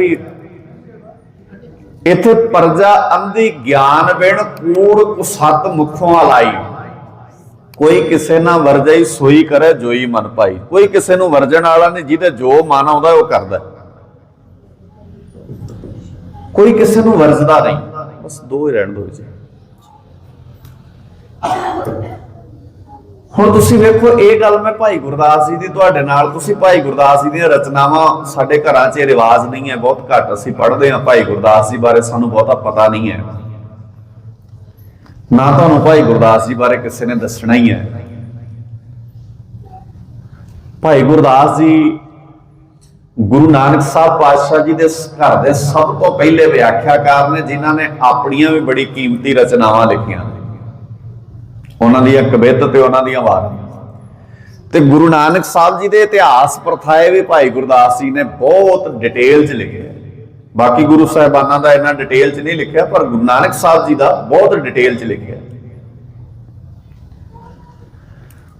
ਵੀ ਇਥੇ ਪਰਜਾ ਅੰਧੀ ਗਿਆਨ ਬਿਨ ਕੂੜ ਕੁਸਤ ਮੁਖੋਂ ਆਲਾਈ। ਕੋਈ ਕਿਸੇ ਨਾ ਵਰਜਈ ਸੋਈ ਕਰੇ, ਜੋਈ ਮਨ ਪਾਈ। ਕੋਈ ਕਿਸੇ ਨੂੰ ਵਰਜਣ ਵਾਲਾ ਨਹੀਂ, ਜਿਹਦੇ ਜੋ ਮਨ ਆਉਂਦਾ ਉਹ ਕਰਦਾ। ਕੋਈ ਕਿਸੇ ਨੂੰ ਵਰਜਦਾ ਨਹੀਂ। ਬਸ ਦੋ ਹੀ ਰਹਿਣ ਦੋ ਜੀ। ਹੁਣ ਤੁਸੀਂ ਵੇਖੋ, ਇਹ ਗੱਲ ਮੈਂ ਭਾਈ ਗੁਰਦਾਸ ਜੀ ਦੀ, ਤੁਹਾਡੇ ਨਾਲ ਤੁਸੀਂ ਭਾਈ ਗੁਰਦਾਸ ਜੀ ਦੀਆਂ ਰਚਨਾਵਾਂ ਸਾਡੇ ਘਰਾਂ 'ਚ ਇਹ ਰਿਵਾਜ ਨਹੀਂ ਹੈ, ਬਹੁਤ ਘੱਟ ਅਸੀਂ ਪੜ੍ਹਦੇ ਹਾਂ ਭਾਈ ਗੁਰਦਾਸ ਜੀ ਬਾਰੇ, ਸਾਨੂੰ ਬਹੁਤਾ ਪਤਾ ਨਹੀਂ ਹੈ। ਨਾ ਤੁਹਾਨੂੰ ਭਾਈ ਗੁਰਦਾਸ ਜੀ ਬਾਰੇ ਕਿਸੇ ਨੇ ਦੱਸਣਾ ਹੀ ਹੈ। ਭਾਈ ਗੁਰਦਾਸ ਜੀ ਗੁਰੂ ਨਾਨਕ ਸਾਹਿਬ ਪਾਤਸ਼ਾਹ ਜੀ ਦੇ ਘਰ ਦੇ ਸਭ ਤੋਂ ਪਹਿਲੇ ਵਿਆਖਿਆਕਾਰ ਨੇ, ਜਿਨ੍ਹਾਂ ਨੇ ਆਪਣੀਆਂ ਵੀ ਬੜੀ ਕੀਮਤੀ ਰਚਨਾਵਾਂ ਲਿਖੀਆਂ ਨੇ। ਉਹਨਾਂ ਦੀਆਂ ਕਵਿਤ ਤੇ ਉਹਨਾਂ ਦੀਆਂ ਵਾਰਾਂ ਤੇ ਗੁਰੂ ਨਾਨਕ ਸਾਹਿਬ ਜੀ ਦੇ ਇਤਿਹਾਸ ਪ੍ਰਥਾਏ ਵੀ ਭਾਈ ਗੁਰਦਾਸ ਜੀ ਨੇ ਬਹੁਤ ਡਿਟੇਲ 'ਚ ਲਿਖਿਆ ਬਾਕੀ ਗੁਰੂ ਸਾਹਿਬਾਨਾਂ ਦਾ ਇਹਨਾਂ ਡਿਟੇਲ 'ਚ ਨਹੀਂ ਲਿਖਿਆ, ਪਰ ਗੁਰੂ ਨਾਨਕ ਸਾਹਿਬ ਜੀ ਦਾ ਬਹੁਤ ਡਿਟੇਲ 'ਚ ਲਿਖਿਆ।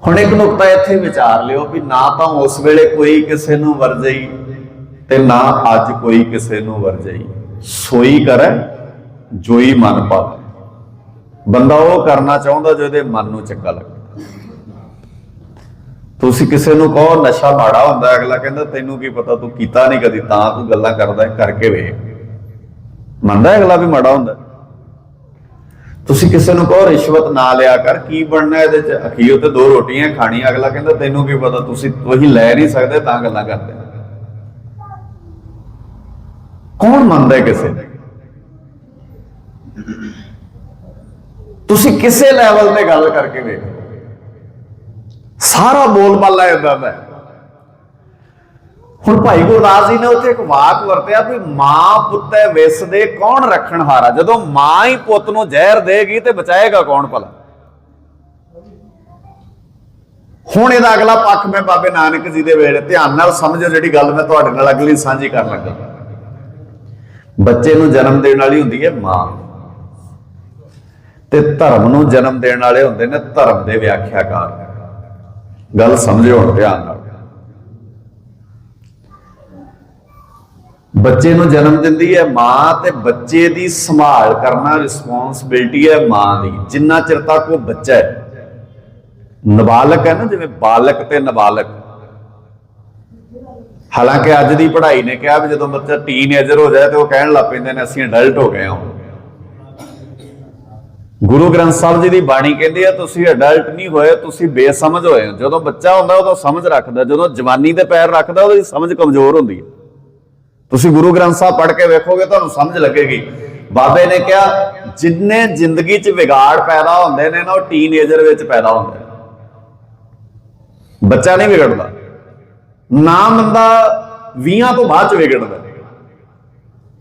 ਹੁਣ ਇੱਕ ਨੁਕਤਾ ਇੱਥੇ ਵਿਚਾਰ ਲਿਓ ਵੀ ਨਾ ਤਾਂ ਉਸ ਵੇਲੇ ਕੋਈ ਕਿਸੇ ਨੂੰ ਵਰਜਈ ਤੇ ਨਾ ਅੱਜ ਕੋਈ ਕਿਸੇ ਨੂੰ ਵਰਜਈ। ਸੋਈ ਕਰੈ ਜੋਈ ਮਨ ਪਾਵੇ। ਬੰਦਾ ਉਹ ਕਰਨਾ ਚਾਹੁੰਦਾ ਜੋ ਇਹਦੇ ਮਨ ਨੂੰ ਚੰਗਾ ਲੱਗਦਾ ਤੁਸੀਂ ਕਿਸੇ ਨੂੰ ਕਹੋ, ਨਸ਼ਾ ਮਾੜਾ ਹੁੰਦਾ, ਅਗਲਾ ਕਹਿੰਦਾ, ਤੈਨੂੰ ਕੀ ਪਤਾ, ਤੂੰ ਕੀਤਾ ਨਹੀਂ ਕਦੀ, ਤਾਂ ਤੂੰ ਗੱਲਾਂ ਕਰਦਾ ਕਰਕੇ ਵੇਖ। ਮੰਨਦਾ ਅਗਲਾ ਵੀ ਮਾੜਾ ਹੁੰਦਾ। ਤੁਸੀਂ ਕਿਸੇ ਨੂੰ ਕਹੋ, ਰਿਸ਼ਵਤ ਨਾ ਲਿਆ ਕਰ, ਕੀ ਬਣਨਾ ਇਹਦੇ ਚ? ਅਖੀਰ ਤੇ ਦੋ ਰੋਟੀਆਂ ਖਾਣੀਆਂ, ਅਗਲਾ ਕਹਿੰਦਾ, ਤੈਨੂੰ ਕੀ ਪਤਾ, ਤੁਸੀਂ ਤੁਸੀਂ ਲੈ ਨਹੀਂ ਸਕਦੇ, ਤਾਂ ਗੱਲਾਂ ਕਰਦੇ ਕੌਣ ਮੰਨਦਾ ਕਿਸੇ ਨੂੰ? ਤੁਸੀਂ ਕਿਸੇ ਲੈਵਲ ਤੇ ਗੱਲ ਕਰਕੇ ਵੇਖੋ ਸਾਰਾ ਬੋਲ ਬਾਲਾ ਇਦਾਂ ਦਾ ਹੁਣ ਭਾਈ ਗੁਰਦਾਸ ਜੀ ਨੇ ਉੱਥੇ ਇੱਕ ਵਾਕ ਵਰਤਿਆ ਵੀ ਮਾਂ ਪੁੱਤੈ ਵਿਸ ਕੌਣ ਰੱਖਣ ਹਾਰਾ? ਜਦੋਂ ਮਾਂ ਹੀ ਪੁੱਤ ਨੂੰ ਜ਼ਹਿਰ ਦੇਗੀ ਤੇ ਬਚਾਏਗਾ ਕੌਣ ਭਲਾ? ਹੁਣ ਇਹਦਾ ਅਗਲਾ ਪੱਖ ਮੈਂ ਬਾਬੇ ਨਾਨਕ ਜੀ ਦੇ ਵੇਲੇ ਧਿਆਨ ਨਾਲ ਸਮਝੋ ਜਿਹੜੀ ਗੱਲ ਮੈਂ ਤੁਹਾਡੇ ਨਾਲ ਅਗਲੀ ਸਾਂਝੀ ਕਰਨ ਲੱਗਾ। ਬੱਚੇ ਨੂੰ ਜਨਮ ਦੇਣ ਵਾਲੀ ਹੁੰਦੀ ਹੈ ਮਾਂ। ਤੇ ਧਰਮ ਨੂੰ ਜਨਮ ਦੇਣ ਵਾਲੇ ਹੁੰਦੇ ਨੇ ਧਰਮ ਦੇ ਵਿਆਖਿਆਕਾਰ। ਗੱਲ ਸਮਝਿਓ ਹੁਣ ਧਿਆਨ ਨਾਲ। ਬੱਚੇ ਨੂੰ ਜਨਮ ਦਿੰਦੀ ਹੈ ਮਾਂ ਤੇ ਬੱਚੇ ਦੀ ਸੰਭਾਲ ਕਰਨਾ ਰਿਸਪੌਂਸਿਬਿਲਟੀ ਹੈ ਮਾਂ ਦੀ। ਜਿੰਨਾ ਚਿਰ ਤੱਕ ਉਹ ਬੱਚਾ ਹੈ। ਨਾਬਾਲਗ ਹੈ ਨਾ, ਜਿਵੇਂ ਬਾਲਕ ਤੇ ਨਾਬਾਲਗ ਹਾਲਾਂਕਿ ਅੱਜ ਦੀ ਪੜ੍ਹਾਈ ਨੇ ਕਿਹਾ ਵੀ ਜਦੋਂ ਬੱਚਾ ਟੀਨੇਜਰ ਹੋ ਜਾਏ ਤੇ ਉਹ ਕਹਿਣ ਲੱਗ ਪੈਂਦੇ ਨੇ, ਅਸੀਂ ਅਡਲਟ ਹੋ ਗਏ ਹਾਂ। ਗੁਰੂ ਗ੍ਰੰਥ ਸਾਹਿਬ ਜੀ ਦੀ ਬਾਣੀ ਕਹਿੰਦੀ ਹੈ ਤੁਸੀਂ ਅਡਲਟ ਨਹੀਂ ਹੋਏ, ਤੁਸੀਂ ਬੇਸਮਝ ਹੋਏ ਹੋ। ਜਦੋਂ ਬੱਚਾ ਹੁੰਦਾ, ਉਦੋਂ ਸਮਝ ਰੱਖਦਾ, ਜਦੋਂ ਜਵਾਨੀ ਦੇ ਪੈਰ ਰੱਖਦਾ, ਉਹਦੀ ਸਮਝ ਕਮਜ਼ੋਰ ਹੁੰਦੀ ਹੈ ਤੁਸੀਂ ਗੁਰੂ ਗ੍ਰੰਥ ਸਾਹਿਬ ਪੜ੍ਹ ਕੇ ਵੇਖੋਗੇ, ਤੁਹਾਨੂੰ ਸਮਝ ਲੱਗੇਗੀ। ਬਾਬੇ ਨੇ ਕਿਹਾ, ਜਿੰਨੇ ਜ਼ਿੰਦਗੀ 'ਚ ਵਿਗਾੜ ਪੈਦਾ ਹੁੰਦੇ ਨੇ ਨਾ, ਉਹ ਟੀਨੇਜਰ ਵਿੱਚ ਪੈਦਾ ਹੁੰਦੇ ਬੱਚਾ ਨਹੀਂ ਵਿਗੜਦਾ। ਨਾ ਬੰਦਾ 20 ਤੋਂ ਬਾਅਦ ਚ ਵਿਗੜਦਾ।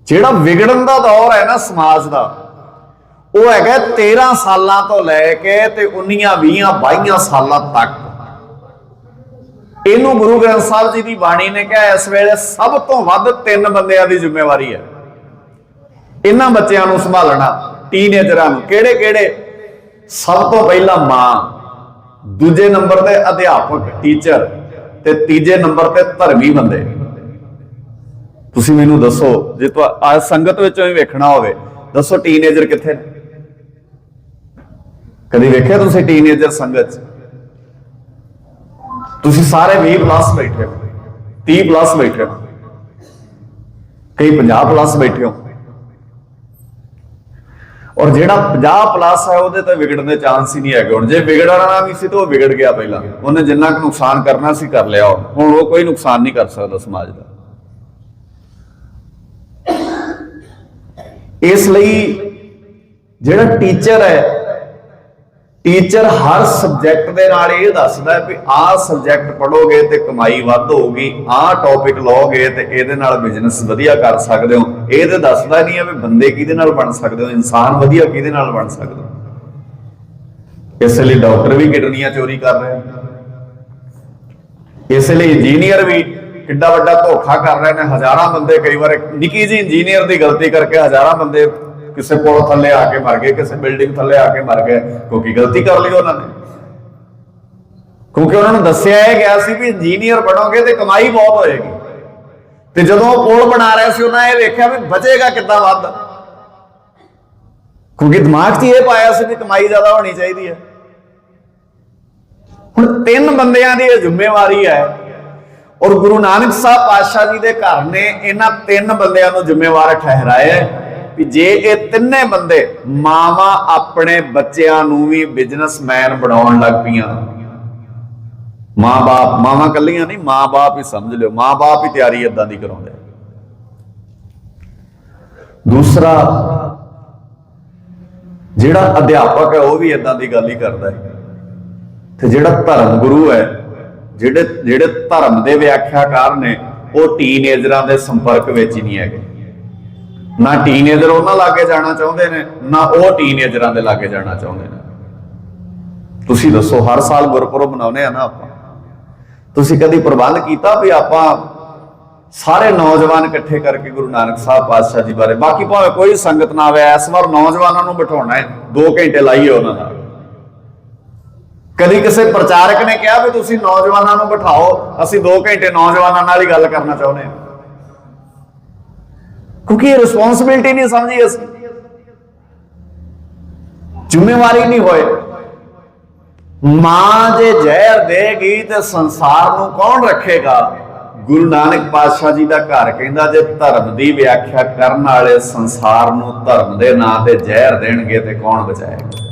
ਜਿਹੜਾ ਵਿਗੜਨ ਦਾ ਦੌਰ ਹੈ ਨਾ, ਸਮਾਜ ਦਾ ਉਹ ਹੈਗਾ 13 ਸਾਲਾਂ ਤੋਂ ਲੈ ਕੇ ਤੇ 19 20 22 ਸਾਲਾਂ ਤੱਕ। ਇਹਨੂੰ ਗੁਰੂ ਗ੍ਰੰਥ ਸਾਹਿਬ ਜੀ ਦੀ ਬਾਣੀ ਨੇ ਕਿਹਾ, ਇਸ ਵੇਲੇ ਸਭ ਤੋਂ ਵੱਧ ਤਿੰਨ ਬੰਦਿਆਂ ਦੀ ਜ਼ਿੰਮੇਵਾਰੀ ਹੈ। ਇਹਨਾਂ ਬੱਚਿਆਂ ਨੂੰ ਸੰਭਾਲਣਾ ਟੀਨੇਜਰਾਂ ਨੂੰ। ਕਿਹੜੇ ਕਿਹੜੇ ਸਭ ਤੋਂ ਪਹਿਲਾਂ ਮਾਂ, ਦੂਜੇ ਨੰਬਰ ਤੇ ਅਧਿਆਪਕ ਟੀਚਰ ਤੇ ਤੀਜੇ ਨੰਬਰ ਤੇ ਧਰਮੀ ਬੰਦੇ। ਤੁਸੀਂ ਮੈਨੂੰ ਦੱਸੋ, ਜੇ ਤੁਹਾ ਸੰਗਤ ਵਿੱਚੋਂ ਹੀ ਵੇਖਣਾ ਹੋਵੇ, ਦੱਸੋ ਟੀਨੇਜਰ ਕਿੱਥੇ ਨੇ? ਕਦੀ ਵੇਖਿਆ ਤੁਸੀਂ ਟੀਨੇਜਰ ਸੰਗਤ 'ਚ? ਤੁਸੀਂ ਸਾਰੇ 20 ਪਲੱਸ ਬੈਠੇ ਹੋ 30 ਪਲੱਸ ਬੈਠੇ ਹੋ, ਕਈ 50 ਪਲੱਸ ਬੈਠੇ ਹੋ। ਔਰ ਜਿਹੜਾ 50 ਪਲੱਸ ਹੈ, ਉਹਦੇ ਤਾਂ ਵਿਗੜਨ ਦੇ ਚਾਂਸ ਹੀ ਨਹੀਂ ਹੈਗੇ। ਹੁਣ ਜੇ ਵਿਗੜਨਾ ਵੀ ਸੀ ਤਾਂ ਉਹ ਵਿਗੜ ਗਿਆ ਪਹਿਲਾਂ। ਉਹਨੇ ਜਿੰਨਾ ਕੁ ਨੁਕਸਾਨ ਕਰਨਾ ਸੀ, ਕਰ ਲਿਆ ਹੁਣ ਹੁਣ ਉਹ ਕੋਈ ਨੁਕਸਾਨ ਨਹੀਂ ਕਰ ਸਕਦਾ ਸਮਾਜ ਦਾ। ਇਸ ਲਈ ਜਿਹੜਾ ਟੀਚਰ ਹੈ ਟੀਚਰ ਹਰ ਸਬਜੈਕਟ ਦੇ ਨਾਲ ਇਹ ਦੱਸਦਾ ਵੀ ਆਹ ਸਬਜੈਕਟ ਪੜੋਗੇ ਤੇ ਕਮਾਈ ਵੱਧ ਹੋਊਗੀ, ਆਹ ਟੌਪਿਕ ਲਓਗੇ ਤੇ ਇਹਦੇ ਨਾਲ ਬਿਜ਼ਨਸ ਵਧੀਆ ਕਰ ਸਕਦੇ ਹੋ। ਇਹ ਤੇ ਦੱਸਦਾ ਨਹੀਂ ਹੈ ਵੀ ਬੰਦੇ ਕਿਹਦੇ ਨਾਲ ਬਣ ਸਕਦੇ ਹੋ, ਇਨਸਾਨ ਵਧੀਆ ਕਿਹਦੇ ਨਾਲ ਬਣ ਸਕਦੇ। ਇਸ ਲਈ ਡਾਕਟਰ ਵੀ ਕਿਡਨੀਆਂ ਚੋਰੀ ਕਰ ਰਹੇ ਨੇ। ਇਸ ਲਈ ਇੰਜੀਨੀਅਰ ਵੀ ਕਿੱਡਾ ਵੱਡਾ ਧੋਖਾ ਕਰ ਰਹੇ ਨੇ। ਹਜ਼ਾਰਾਂ ਬੰਦੇ ਕਈ ਵਾਰ ਨਿੱਕੀ ਜੀ ਇੰਜੀਨੀਅਰ ਦੀ ਗਲਤੀ ਕਰਕੇ ਹਜ਼ਾਰਾਂ ਬੰਦੇ ਕਿਸੇ ਪੁਲ ਥੱਲੇ ਆ ਕੇ ਮਰ ਗਏ, ਕਿਸੇ ਬਿਲਡਿੰਗ ਥੱਲੇ ਆ ਕੇ ਮਰ ਗਏ, ਕਿਉਂਕਿ ਗਲਤੀ ਕਰ ਲਈ ਉਹਨਾਂ ਨੇ। ਕਿਉਂਕਿ ਉਹਨਾਂ ਨੂੰ ਦੱਸਿਆ ਇਹ ਗਿਆ ਸੀ ਵੀ ਇੰਜੀਨੀਅਰ ਬਣੋਗੇ ਤੇ ਕਮਾਈ ਬਹੁਤ ਹੋਏਗੀ। ਤੇ ਜਦੋਂ ਉਹ ਪੁਲ ਬਣਾ ਰਿਹਾ ਸੀ, ਉਹਨਾਂ ਇਹ ਵੇਖਿਆ ਵੀ ਬਚੇਗਾ ਕਿੱਦਾਂ ਵੱਧ। ਕਿਉਂਕਿ ਦਿਮਾਗ 'ਚ ਇਹ ਪਾਇਆ ਸੀ ਵੀ ਕਮਾਈ ਜ਼ਿਆਦਾ ਹੋਣੀ ਚਾਹੀਦੀ ਹੈ। ਹੁਣ ਤਿੰਨ ਬੰਦਿਆਂ ਦੀ ਇਹ ਜ਼ਿੰਮੇਵਾਰੀ ਹੈ ਔਰ ਗੁਰੂ ਨਾਨਕ ਸਾਹਿਬ ਪਾਤਸ਼ਾਹ ਜੀ ਦੇ ਘਰ ਨੇ ਇਹਨਾਂ ਤਿੰਨ ਬੰਦਿਆਂ ਨੂੰ ਜ਼ਿੰਮੇਵਾਰ ਠਹਿਰਾਇਆ ਕਿ ਜੇ ਇਹ ਤਿੰਨੇ ਬੰਦੇ ਮਾਵਾਂ ਆਪਣੇ ਬੱਚਿਆਂ ਨੂੰ ਵੀ ਬਿਜ਼ਨਸਮੈਨ ਬਣਾਉਣ ਲੱਗ ਪਈਆਂ, ਮਾਂ-ਬਾਪ, ਮਾਵਾਂ ਕੱਲੀਆਂ ਨਹੀਂ, ਮਾਂ-ਬਾਪ ਹੀ ਸਮਝ ਲਿਓ, ਮਾਂ-ਬਾਪ ਹੀ ਤਿਆਰੀ ਇਦਾਂ ਦੀ ਕਰਾਉਂਦੇ ਦੂਸਰਾ, ਜਿਹੜਾ ਅਧਿਆਪਕ ਹੈ, ਉਹ ਵੀ ਇਦਾਂ ਦੀ ਗੱਲ ਹੀ ਕਰਦਾ ਹੈ। ਤੇ ਜਿਹੜਾ ਧਰਮ ਗੁਰੂ ਹੈ, ਜਿਹੜੇ ਜਿਹੜੇ ਧਰਮ ਦੇ ਵਿਆਖਿਆਕਾਰ ਨੇ, ਉਹ ਟੀਨੇਜਰਾਂ ਦੇ ਸੰਪਰਕ ਵਿੱਚ ਹੀ ਨਹੀਂ ਹੈਗੇ। ਨਾ ਟੀਨੇਜਰ ਉਹਨਾਂ ਲਾਗੇ ਜਾਣਾ ਚਾਹੁੰਦੇ ਨੇ, ਨਾ ਉਹ ਟੀਨੇਜਰਾਂ ਦੇ ਲਾਗੇ ਜਾਣਾ ਚਾਹੁੰਦੇ ਨੇ। ਤੁਸੀਂ ਦੱਸੋ, ਹਰ ਸਾਲ ਗੁਰਪੁਰਬ ਮਨਾਉਂਦੇ ਆ ਨਾ ਆਪਾਂ? ਤੁਸੀਂ ਕਦੀ ਪ੍ਰਬੰਧ ਕੀਤਾ ਵੀ ਆਪਾਂ ਸਾਰੇ ਨੌਜਵਾਨ ਇਕੱਠੇ ਕਰਕੇ ਗੁਰੂ ਨਾਨਕ ਸਾਹਿਬ ਪਾਤਸ਼ਾਹ ਜੀ ਬਾਰੇ? ਬਾਕੀ ਭਾਵੇਂ ਕੋਈ ਸੰਗਤ ਨਾ ਆਵੇ, ਇਸ ਵਾਰ ਨੌਜਵਾਨਾਂ ਨੂੰ ਬਿਠਾਉਣਾ ਹੈ 2 ਘੰਟੇ ਲਾਈਏ ਉਹਨਾਂ ਨਾਲ। ਕਦੀ ਕਿਸੇ ਪ੍ਰਚਾਰਕ ਨੇ ਕਿਹਾ ਵੀ ਤੁਸੀਂ ਨੌਜਵਾਨਾਂ ਨੂੰ ਬਿਠਾਓ, ਅਸੀਂ 2 ਘੰਟੇ ਨੌਜਵਾਨਾਂ ਨਾਲ ਹੀ ਗੱਲ ਕਰਨਾ ਚਾਹੁੰਦੇ ਹਾਂ। ਕਿਉਂਕਿ ਇਹ ਰਿਸਪੌਂਸਿਬਿਲਟੀ ਨਹੀਂ ਸਮਝੀ ਅਸੀਂ। ਜ਼ਿੰਮੇਵਾਰੀ ਨਹੀਂ ਹੋਏ। ਮਾਂ ਜੇ ਜ਼ਹਿਰ ਦੇਗੀ ਤੇ ਸੰਸਾਰ ਨੂੰ ਕੌਣ ਰੱਖੇਗਾ? ਗੁਰੂ ਨਾਨਕ ਪਾਤਸ਼ਾਹ ਜੀ ਦਾ ਘਰ ਕਹਿੰਦਾ, ਜੇ ਧਰਮ ਦੀ ਵਿਆਖਿਆ ਕਰਨ ਵਾਲੇ ਸੰਸਾਰ ਨੂੰ ਧਰਮ ਦੇ ਨਾਂ ਤੇ ਜ਼ਹਿਰ ਦੇਣਗੇ ਤੇ ਕੌਣ ਬਚਾਏਗਾ?